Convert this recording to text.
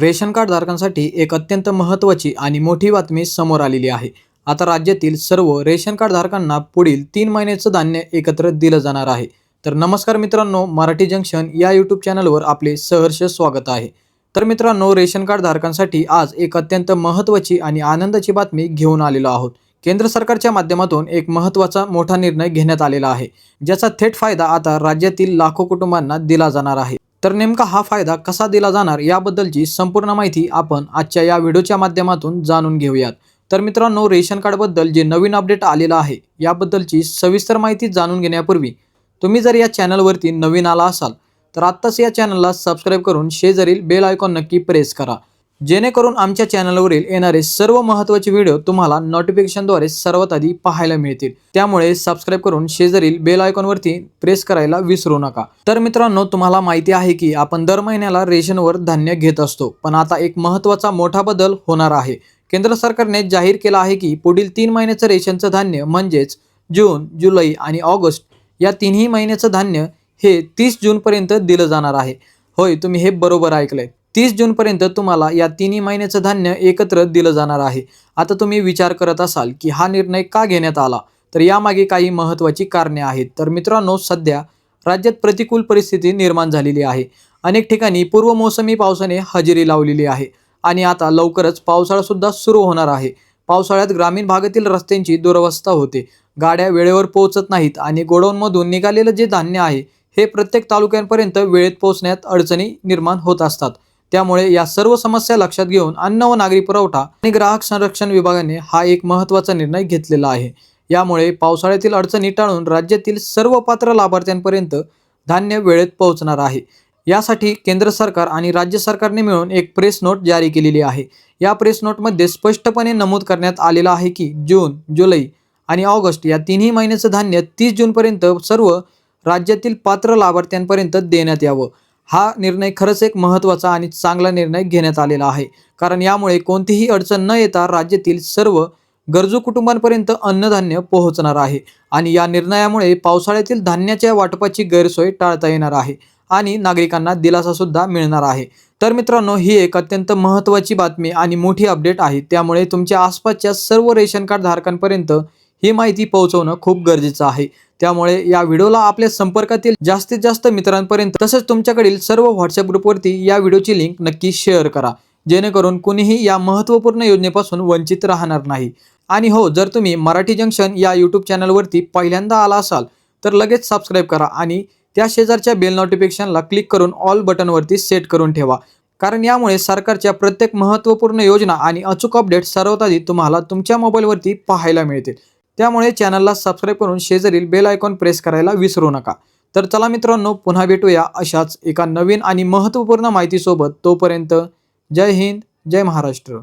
Ration card धारकांसाठी एक अत्यंत महत्त्वाची आणि मोठी बातमी समोर आलेली आहे. आता राज्यातील सर्व रेशन कार्ड धारकांना पुढील तीन महिन्याचं धान्य एकत्र दिलं जाणार आहे. तर नमस्कार मित्रांनो मराठी जंक्शन या यूट्यूब चॅनलवर आपले सहर्ष स्वागत आहे. तर मित्रांनो रेशन कार्ड धारकांसाठी आज एक अत्यंत महत्त्वाची आणि आनंदाची बातमी घेऊन आलेलो आहोत. केंद्र सरकारच्या माध्यमातून एक महत्त्वाचा मोठा निर्णय घेण्यात आलेला आहे. ज्याचा थेट फायदा आता राज्यातील लाखो कुटुंबांना दिला जाणार आहे. तर नेमका हा फायदा कसा दिला जाणार याबद्दलची संपूर्ण माहिती आपण आजच्या या व्हिडिओच्या माध्यमातून जाणून घेऊयात. तर मित्रांनो रेशन कार्डबद्दल जे नवीन अपडेट आलेलं आहे याबद्दलची सविस्तर माहिती जाणून घेण्यापूर्वी तुम्ही जर या चॅनलवरती नवीन आला असाल तर आत्ताच या चॅनलला सबस्क्राईब करून शेजारील बेल आयकॉन नक्की प्रेस करा. जेणेकरून आमच्या चॅनलवरील येणारे सर्व महत्त्वाचे व्हिडिओ तुम्हाला नोटिफिकेशनद्वारे सर्वात आधी पाहायला मिळतील. त्यामुळे सबस्क्राईब करून शेजारील बेल आयकॉनवरती प्रेस करायला विसरू नका. तर मित्रांनो तुम्हाला माहिती आहे की आपण दर महिन्याला रेशनवर धान्य घेत असतो. पण आता एक महत्त्वाचा मोठा बदल होणार आहे. केंद्र सरकारने जाहीर केला आहे की पुढील तीन महिन्याचं रेशनचं धान्य म्हणजेच जून जुलै आणि ऑगस्ट या तिन्ही महिन्याचं धान्य हे तीस जूनपर्यंत दिलं जाणार आहे. होय तुम्ही हे बरोबर ऐकलंय. तीस जूनपर्यंत तुम्हाला या तिन्ही महिन्याचं धान्य एकत्र दिलं जाणार आहे. आता तुम्ही विचार करत असाल की हा निर्णय का घेण्यात आला? तर यामागे काही महत्त्वाची कारणे आहेत. तर मित्रांनो सध्या राज्यात प्रतिकूल परिस्थिती निर्माण झालेली आहे. अनेक ठिकाणी पूर्व मोसमी पावसाने हजेरी लावलेली आहे आणि आता लवकरच पावसाळासुद्धा सुरू होणार आहे. पावसाळ्यात ग्रामीण भागातील रस्त्यांची दुरवस्था होते. गाड्या वेळेवर पोहोचत नाहीत आणि गोडाऊनमधून निघालेलं जे धान्य आहे हे प्रत्येक तालुक्यांपर्यंत वेळेत पोहोचण्यात अडचणी निर्माण होत असतात. त्यामुळे या सर्व समस्या लक्षात घेऊन अन्न व नागरी पुरवठा आणि ग्राहक संरक्षण विभागाने हा एक महत्त्वाचा निर्णय घेतलेला आहे. यामुळे पावसाळ्यातील अडचणी टाळून राज्यातील सर्व पात्र लाभार्थ्यांपर्यंत धान्य वेळेत पोहोचणार आहे. यासाठी केंद्र सरकार आणि राज्य सरकारने मिळून एक प्रेस नोट जारी केलेली आहे. या प्रेस नोटमध्ये स्पष्टपणे नमूद करण्यात आलेलं आहे की जून जुलै आणि ऑगस्ट या तिन्ही महिन्याचं धान्य तीस जूनपर्यंत सर्व राज्यातील पात्र लाभार्थ्यांपर्यंत देण्यात यावं. हा निर्णय खरंच एक महत्त्वाचा आणि चांगला निर्णय घेण्यात आलेला आहे. कारण यामुळे कोणतीही अडचण न येता राज्यातील सर्व गरजू कुटुंबांपर्यंत अन्नधान्य पोहोचणार आहे आणि या निर्णयामुळे पावसाळ्यातील धान्याच्या वाटपाची गैरसोय टाळता येणार आहे आणि नागरिकांना दिलासासुद्धा मिळणार आहे. तर मित्रांनो ही एक अत्यंत महत्त्वाची बातमी आणि मोठी अपडेट आहे. त्यामुळे तुमच्या आसपासच्या सर्व रेशन कार्ड धारकांपर्यंत ही माहिती पोहोचवणं खूप गरजेचं आहे. त्यामुळे या व्हिडिओला आपल्या संपर्कातील जास्तीत जास्त मित्रांपर्यंत तसंच तुमच्याकडील सर्व व्हॉट्सअप ग्रुपवरती या व्हिडिओची लिंक नक्की शेअर करा. जेणेकरून कुणीही या महत्त्वपूर्ण योजनेपासून वंचित राहणार नाही. आणि हो जर तुम्ही मराठी जंक्शन या यूट्यूब चॅनलवरती पहिल्यांदा आला असाल तर लगेच सबस्क्राईब करा आणि त्या शेजारच्या बेल नोटिफिकेशनला क्लिक करून ऑल बटनवरती सेट करून ठेवा. कारण यामुळे सरकारच्या प्रत्येक महत्त्वपूर्ण योजना आणि अचूक अपडेट सर्वात आधी तुम्हाला तुमच्या मोबाईलवरती पाहायला मिळतील. त्यामुळे चॅनलला सबस्क्राईब करून शेजारील बेल आयकॉन प्रेस करायला विसरू नका. तर चला मित्रांनो पुन्हा भेटूया अशाच एका नवीन आणि महत्त्वपूर्ण माहितीसोबत. तोपर्यंत जय हिंद जय महाराष्ट्र.